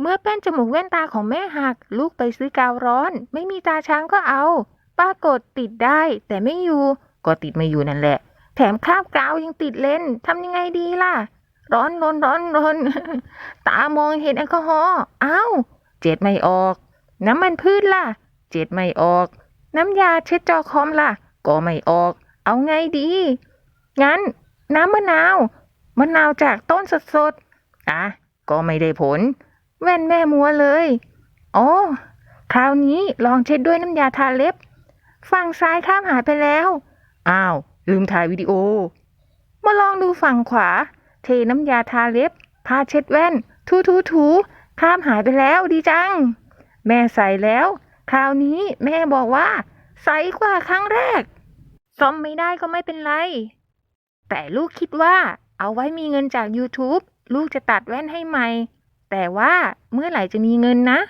เมื่อแป้นจมูกแว่นตาของแม่หัก ลูกไปซื้อกาวร้อน ไม่มีตาช้างก็เอาปรากฏติดได้ แต่ไม่อยู่ ก็ติดไม่อยู่นั่นแหละ แถมคราบกาวยังติดเลนทำยังไงดีล่ะ ร้อนร้อนร้อนรนตามองเห็นแอลกอฮอล์อ้าวเจ็ดไม่ออก น้ำมันพืชล่ะ เจ็ดไม่ออก น้ำยาเช็ดจอคอมล่ะ ก็ไม่ออก เอาไงดี งั้น น้ำมะนาวมะนาวจากต้นสดๆอะก็ไม่ได้ผล แว่นแม่มัวเลย อ๋อ คราวนี้ลองเช็ดด้วยน้ำยาทาเล็บ ฝั่งซ้ายข้ามหายไปแล้ว อ้าว ลืมถ่ายวิดีโอ มาลองดูฝั่งขวา เทน้ำยาทาเล็บพาเช็ดแว่น ทูทูทูข้ามหายไปแล้วดีจัง แม่ใส่แล้ว คราวนี้แม่บอกว่า ใสกว่าครั้งแรก ซ่อมไม่ได้ก็ไม่เป็นไร แต่ลูกคิดว่าเอาไว้มีเงินจาก YouTube ลูกจะตัดแว่นให้ใหม่ แต่ว่าเมื่อไหร่จะมีเงินนะ